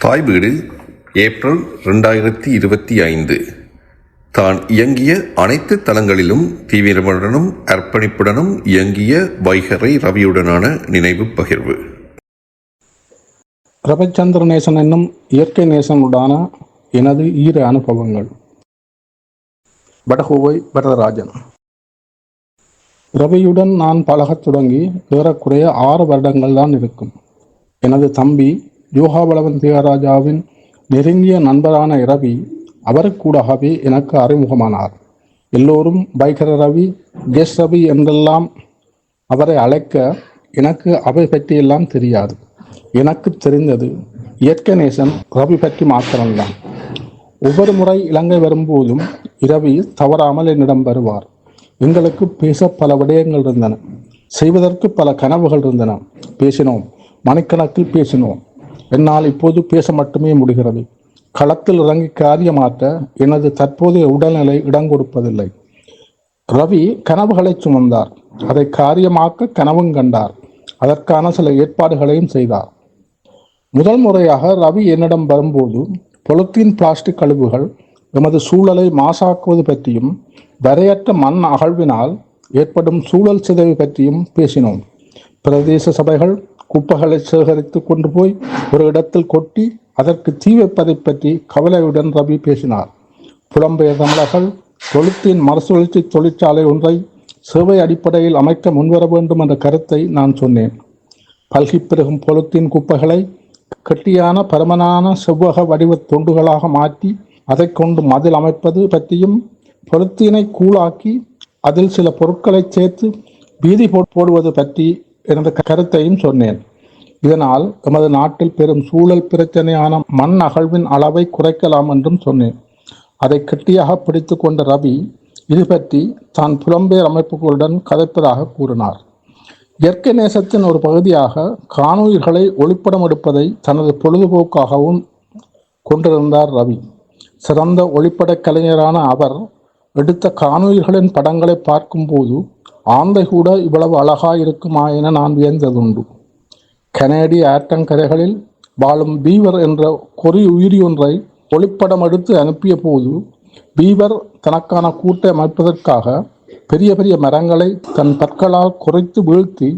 தாய் வீடு ஏப்ரல் ரெண்டாயிரத்தி இருபத்தி ஐந்து. தான் இயங்கிய அனைத்து தளங்களிலும் தீவிரமுடனும் அர்ப்பணிப்புடனும் இயங்கிய வைகரை ரவியுடனான நினைவு பகிர்வு. பிரபச்சந்திர நேசன் என்னும் இயற்கை நேசனுடான எனது ஈர அனுபவங்கள். வடகோவை வரதராஜன். ரவியுடன் நான் பழகத் தொடங்கி ஏறக்குறைய ஆறு வருடங்கள் தான் இருக்கும். எனது தம்பி யோகாபலவன் தியாகராஜாவின் நெருங்கிய நண்பரான ரவி அவருக்கூடாகவே எனக்கு அறிமுகமானார். எல்லோரும் பைகர ரவி கெஸ் ரவி என்றெல்லாம் அவரை அழைக்க எனக்கு அவை பற்றியெல்லாம் தெரியாது. எனக்கு தெரிந்தது இயற்கை நேசன் ரவி பற்றி மாத்திரம்தான். ஒவ்வொரு முறை இலங்கை வரும்போதும் இரவி தவறாமல் என்னிடம் வருவார். எங்களுக்கு பேச பல விடயங்கள் இருந்தன. செய்வதற்கு பல கனவுகள் இருந்தன. பேசினோம். மணிக்கணக்கில் பேசினோம். என்னால் இப்போது பேச மட்டுமே முடிகிறது. களத்தில் இறங்கி காரியமாற்ற எனது தற்போதைய உடல்நிலை இடம் கொடுப்பதில்லை. ரவி கனவுகளை சுமந்தார். அதை காரியமாக்க கனவும் கண்டார். அதற்கான சில ஏற்பாடுகளையும் செய்தார். முதல் முறையாக ரவி என்னிடம் வரும்போது பொலித்தீன் பிளாஸ்டிக் கழிவுகள் எமது சூழலை மாசாக்குவது பற்றியும் வரையற்ற மண் அகழ்வினால் ஏற்படும் சூழல் சிதைவு பற்றியும் பேசினோம். பிரதேச சபைகள் குப்பைகளை சேகரித்து கொண்டு போய் ஒரு இடத்தில் கொட்டி அதற்கு தீ வைப்பதை பற்றி கவலையுடன் ரவி பேசினார். புலம்பெயர் தமிழர்கள் தொழிற்சின் மறுசுழற்சி தொழிற்சாலை ஒன்றை சேவை அடிப்படையில் அமைக்க முன்வர வேண்டும் என்ற கருத்தை நான் சொன்னேன். பல்கி பெருகும் பொழுத்தின் குப்பைகளை கெட்டியான பருமனான செவ்வக வடிவ துண்டுகளாக மாற்றி அதை கொண்டு மதில் அமைப்பது பற்றியும் பொருத்தினை கூழாக்கி அதில் சில பொருட்களை சேர்த்து வீதி போடுவது பற்றி எனது கருத்தையும் சொன்னேன். இதனால் எமது நாட்டில் பெரும் சூழல் பிரச்சனையான மண் அகழ்வின் அளவை குறைக்கலாம் என்றும் சொன்னேன். அதை கெட்டியாக பிடித்து கொண்ட ரவி இது பற்றி தான் புலம்பெயர் அமைப்புகளுடன் கதைப்பதாக கூறினார். இயற்கை நேசத்தின் ஒரு பகுதியாக காணொளிகளை ஒளிப்படம் எடுப்பதை தனது பொழுதுபோக்காகவும் கொண்டிருந்தார் ரவி. சிறந்த ஒளிப்படக் கலைஞரான அவர் எடுத்த காணொளிகளின் படங்களை பார்க்கும்போது ஆந்தை கூட இவ்வளவு அழகா இருக்குமா என நான் வியந்ததுண்டு. கனேடிய ஆற்றங்கரைகளில் வாழும் பீவர் என்ற கொறி உயிரி ஒன்றை ஒளிப்படம் எடுத்து அனுப்பிய போது பீவர் தனக்கான கூட்டை அமைப்பதற்காக பெரிய பெரிய மரங்களை தன் பற்களால் குறைத்து வீழ்த்தி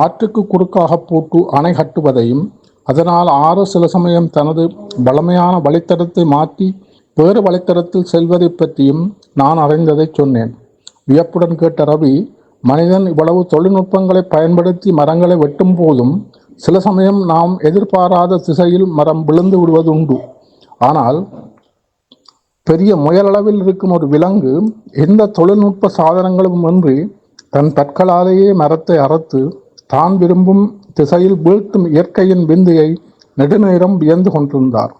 ஆற்றுக்கு குறுக்காக போட்டு அணை கட்டுவதையும் அதனால் ஆறு சில சமயம் தனது வளமையான வழித்தடத்தை மாற்றி வேறு வழித்தடத்தில் செல்வதை பற்றியும் நான் அறிந்ததை சொன்னேன். வியப்புடன் கேட்ட ரவி மனிதன் இவ்வளவு தொழில்நுட்பங்களை பயன்படுத்தி மரங்களை வெட்டும் போதும் சில சமயம் நாம் எதிர்பாராத திசையில் மரம் விழுந்து விடுவது உண்டு ஆனால் பெரிய முயலளவில் இருக்கும் ஒரு விலங்கு எந்த தொழில்நுட்ப சாதனங்களும் இன்றி தன் தற்களாலேயே மரத்தை அறுத்து தான் விரும்பும் திசையில் வீழ்த்தும் இயற்கையின் விந்தையை நெடுநேரம் வியந்து கொண்டிருந்தார்.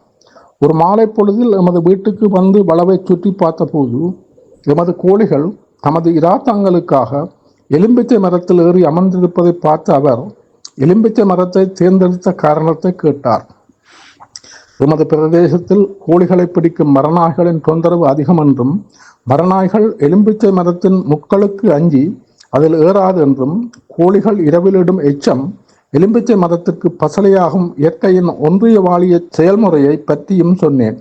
ஒரு மாலை பொழுதில் எமது வீட்டுக்கு வந்து வளவை சுற்றி பார்த்தபோது எமது கோழிகள் தமது இராத்தங்களுக்காக எலும்பிச்சை மரத்தில் ஏறி அமர்ந்திருப்பதை பார்த்த அவர் எலும்பிச்சை மரத்தை தேர்ந்தெடுத்த காரணத்தை கேட்டார். எமது பிரதேசத்தில் கோழிகளை பிடிக்கும் மரநாய்களின் தொந்தரவு அதிகம் என்றும் மரநாய்கள் எலும்பிச்சை மரத்தின் முக்களுக்கு அஞ்சி அதில் ஏறாது என்றும் கோழிகள் இரவிலிடும் எச்சம் எலும்பிச்சை மரத்திற்கு பசலையாகும் இயற்கையின் ஒன்றிய வாழிய செயல்முறையை பற்றியும் சொன்னேன்.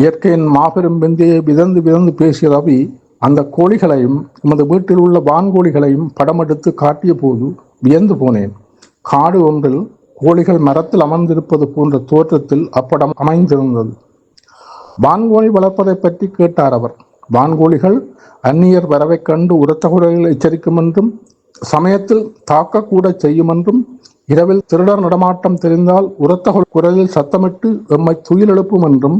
இயற்கையின் மாபெரும் விந்தையை விதந்து விதந்து பேசிய ரவி அந்த கோழிகளையும் நமது வீட்டில் உள்ள வான்கோழிகளையும் படமெடுத்து காட்டிய போது வியந்து போனேன். காடு ஒன்றில் கோழிகள் மரத்தில் அமர்ந்திருப்பது போன்ற தோற்றத்தில் அப்படம் அமைந்திருந்தது. வான்கோழி வளர்ப்பதை பற்றி கேட்டார் அவர். வான்கோழிகள் அந்நியர் வரவை கண்டு உரத்த குரலில் எச்சரிக்கும் என்றும் சமயத்தில் தாக்கக்கூட செய்யும் என்றும் இரவில் திருடர் நடமாட்டம் தெரிந்தால் உரத்த குரலில் சத்தமிட்டு எம்மை துயிலெழுப்பும் என்றும்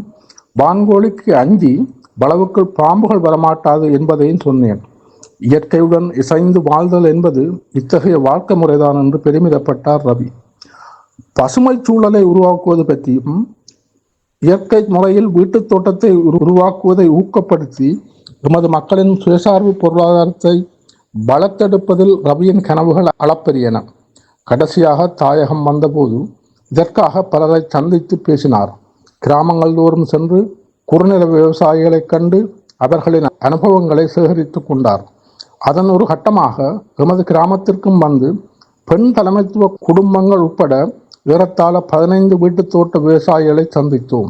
வான்கோழிக்கு அஞ்சி வளவுக்குள் பாம்புகள் வரமாட்டாது என்பதையும் சொன்னேன். இயற்கையுடன் இசைந்து வாழ்தல் என்பது இத்தகைய வாழ்க்கை முறைதான் என்று பெருமிதப்பட்டார் ரவி. பசுமை சூழலை உருவாக்குவது பற்றியும் இயற்கை முறையில் வீட்டுத் தோட்டத்தை உரு- உருவாக்குவதை ஊக்கப்படுத்தி எமது மக்களின் சுயசார்பு பொருளாதாரத்தை வளர்த்தெடுப்பதில் ரவியின் கனவுகள் அளப்பரியன. கடைசியாக தாயகம் வந்தபோது இதற்காக பலரை சந்தித்து பேசினார். கிராமங்கள் தோறும் சென்று குறுநில விவசாயிகளைக் கண்டு அவர்களின் அனுபவங்களை சேகரித்து கொண்டார். அதன் ஒரு கட்டமாக எமது கிராமத்திற்கும் வந்து பெண் தலைமைத்துவ குடும்பங்கள் உட்பட ஏறத்தாழ பதினைந்து வீட்டுத் தோட்ட விவசாயிகளை சந்தித்தோம்.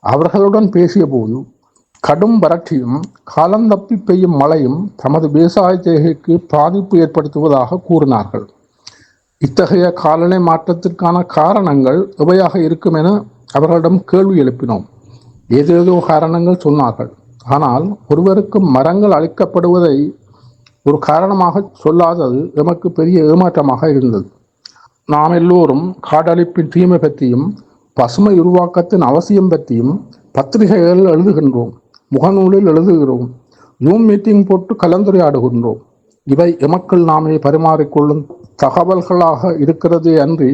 அவர்களுடன் பேசியபோது கடும் வறட்சியும் காலந்தப்பி பெய்யும் மழையும் தமது விவசாய தேகைக்கு பாதிப்பு ஏற்படுத்துவதாக கூறினார்கள். இத்தகைய காலநிலை மாற்றத்திற்கான காரணங்கள் எவையாக இருக்கும் என அவர்களிடம் கேள்வி எழுப்பினோம். ஏதேதோ காரணங்கள் சொன்னார்கள். ஆனால் ஒருவருக்கு மரங்கள் அழிக்கப்படுவதை ஒரு காரணமாக சொல்லாதது எமக்கு பெரிய ஏமாற்றமாக இருந்தது. நாம் எல்லோரும் காடழிப்பின் தீமை பற்றியும் பசுமை உருவாக்கத்தின் அவசியம் பற்றியும் பத்திரிகைகள் எழுதுகின்றோம் முகநூலில் எழுதுகிறோம் ஜூம் மீட்டிங் போட்டு கலந்துரையாடுகின்றோம். இவை எமக்கள் நாமே பரிமாறிக்கொள்ளும் தகவல்களாக இருக்கிறதே அன்றி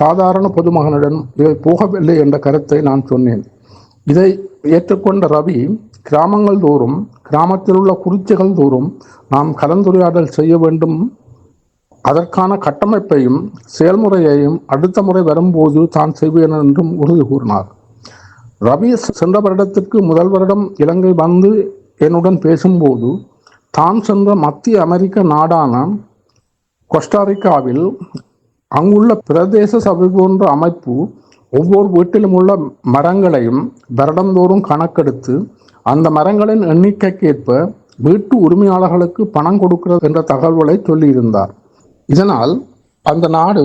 சாதாரண பொதுமகனிடம் இவை போகவில்லை என்ற கருத்தை நான் சொன்னேன். இதை ஏற்றுக்கொண்ட ரவி கிராமங்கள் தோறும் கிராமத்தில் உள்ள குறிச்சிகள் தோறும் நாம் கலந்துரையாடல் செய்ய வேண்டும். அதற்கான கட்டமைப்பையும் செயல்முறையையும் அடுத்த முறை வரும்போது தான் செய்வேன் என்றும் உறுதி கூறினார். ரவி சென்ற வருடத்திற்கு முதல் வருடம் இலங்கை வந்து என்னுடன் பேசும்போது தான் சென்ற மத்திய அமெரிக்க நாடான கொஸ்டாரிக்காவில் அங்குள்ள பிரதேச சபை போன்ற அமைப்பு ஒவ்வொரு வீட்டிலும் உள்ள மரங்களையும் வருடந்தோறும் கணக்கெடுத்து அந்த மரங்களின் எண்ணிக்கைக்கேற்ப வீட்டு உரிமையாளர்களுக்கு பணம் கொடுக்கிறது என்ற தகவலை சொல்லியிருந்தார். இதனால் அந்த நாடு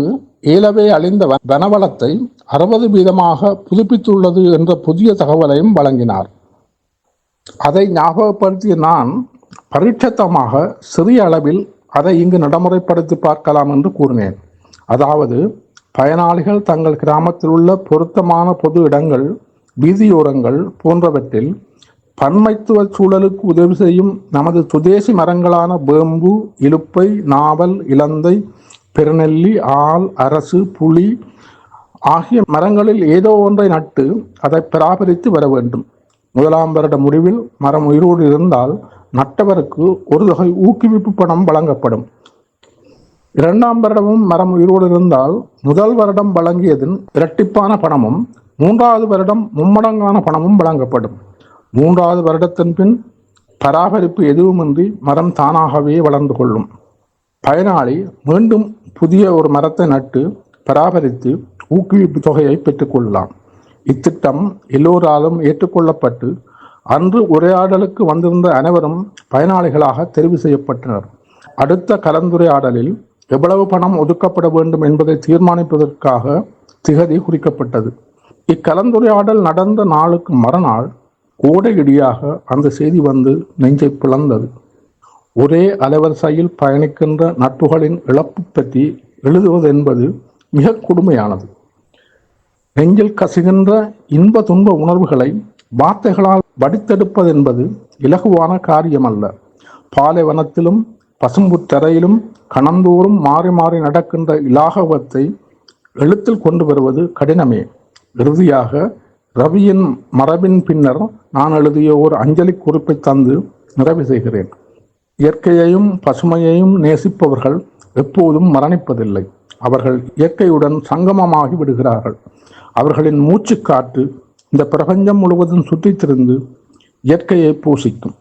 ஏலவே அழிந்த வனவளத்தை அறுபது வீதமாக புதுப்பித்துள்ளது என்ற புதிய தகவலையும் வழங்கினார். அதை ஞாபகப்படுத்திய நான் பரீட்சத்தமாக சிறிய அளவில் அதை இங்கு நடைமுறைப்படுத்தி பார்க்கலாம் என்று கூறினேன். அதாவது பயனாளிகள் தங்கள் கிராமத்தில் உள்ள பொருத்தமான பொது இடங்கள் வீதியோரங்கள் போன்றவற்றில் பன்மைத்துவ சூழலுக்கு உதவி செய்யும் நமது சுதேசி மரங்களான வேம்பு இலுப்பை நாவல் இலந்தை பெருநெல்லி ஆள் அரசு புலி ஆகிய மரங்களில் ஏதோ ஒன்றை நட்டு அதை பராமரித்து வர வேண்டும். முதலாம் வருட முடிவில் மரம் உயிரோடு இருந்தால் நட்டவருக்கு ஒரு தொகை ஊக்குவிப்பு பணம் வழங்கப்படும். இரண்டாம் வருடமும் மரம் உயிரோடு இருந்தால் முதல் வருடம் வழங்கியதின் இரட்டிப்பான பணமும் மூன்றாவது வருடம் மும்மடங்கான பணமும் வழங்கப்படும். மூன்றாவது வருடத்தின் பின் பராமரிப்பு எதுவுமின்றி மரம் தானாகவே வளர்ந்து கொள்ளும். பயனாளி மீண்டும் புதிய ஒரு மரத்தை நட்டு பராமரித்து ஊக்குவிப்பு தொகையை பெற்றுக்கொள்ளலாம் இத்திட்டம் எல்லோராலும் ஏற்றுக்கொள்ளப்பட்டு அன்று உரையாடலுக்கு வந்திருந்த அனைவரும் பயனாளிகளாக தெரிவு செய்யப்பட்டனர். அடுத்த கலந்துரையாடலில் எவ்வளவு பணம் ஒதுக்கப்பட வேண்டும் என்பதை தீர்மானிப்பதற்காக திகதி குறிக்கப்பட்டது. இக்கலந்துரையாடல் நடந்த நாளுக்கு மறுநாள் கோடை இடியாக அந்த செய்தி வந்து நெஞ்சை பிளந்தது. ஒரே அலைவரிசையில் பயணிக்கின்ற நட்புகளின் இழப்பு பற்றி எழுதுவது என்பது மிக கொடுமையானது. நெஞ்சில் கசுகின்ற இன்ப துன்ப உணர்வுகளை வார்த்தைகளால் வடித்தெடுப்பது என்பது இலகுவான காரியமல்ல. பாலைவனத்திலும் பசும்புத்தரையிலும் கணந்தோறும் மாறி மாறி நடக்கின்ற இலாகவத்தை எழுத்தில் கொண்டு வருவது கடினமே. இறுதியாக ரவியின் மரபின் பின்னர் நான் எழுதிய ஒரு அஞ்சலி குறிப்பை தந்து நிறைவு செய்கிறேன். இயற்கையையும் பசுமையையும் நேசிப்பவர்கள் எப்போதும் மரணிப்பதில்லை. அவர்கள் இயற்கையுடன் சங்கமமாகி விடுகிறார்கள். அவர்களின் மூச்சுக்காற்று இந்த பிரபஞ்சம் முழுவதும் சுற்றித் திரிந்து இயற்கையை பூசிக்கும்.